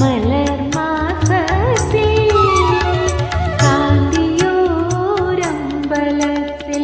മലർമാസത്തിൽ കാന്തിയോരമ്പലത്തിൽ